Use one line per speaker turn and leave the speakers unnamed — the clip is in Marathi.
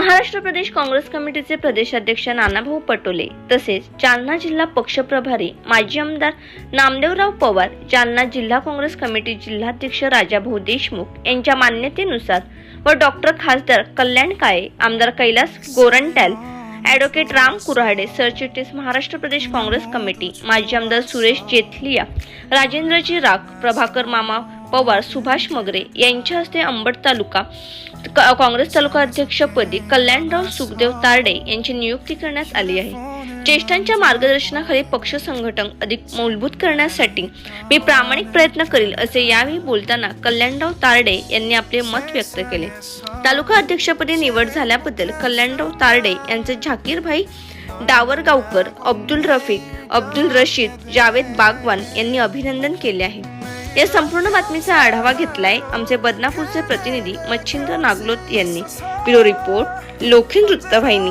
महाराष्ट्र प्रदेश काँग्रेस कमिटीचे प्रदेशाध्यक्ष नानाभाऊ पटोले तसेच जालना जिल्हा पक्ष प्रभारी माजी आमदार नामदेवराव पवार जालना जिल्हा काँग्रेस कमिटी जिल्हाध्यक्ष राजाभाऊ देशमुख यांच्या मान्यतेनुसार व डॉक्टर खासदार कल्याण काळे आमदार कैलास गोरंट्याल ॲडव्होकेट राम कुऱ्हाडे सरचिटणीस महाराष्ट्र प्रदेश काँग्रेस कमिटी माजी आमदार सुरेश जेथलिया राजेंद्रजी राख प्रभाकर मामा पवार सुभाष मगरे यांच्या हस्ते अंबड तालुका काँग्रेस तालुका अध्यक्षपदी कल्याणराव सुखदेव तारडे यांची नियुक्ती करण्यात आली आहे. ज्येष्ठांच्या मार्गदर्शनाखाली पक्ष संघटन अधिक मूलभूत करण्यासाठी मी प्रामाणिक प्रयत्न करील असे यावेळी बोलताना कल्याणराव तारडे यांनी आपले मत व्यक्त केले. तालुका अध्यक्षपदी निवड झाल्याबद्दल कल्याणराव तारडे यांचे झाकीरभाई डावरगावकर अब्दुल रफिक अब्दुल रशीद जावेद बागवान यांनी अभिनंदन केले आहे. या संपूर्ण बातमीचा आढावा घेतलाय आमचे बदनापूरचे प्रतिनिधी मच्छिंद्र नागलोत यांनी. ब्युरो रिपोर्ट लोखी वृत्तवाहिनी.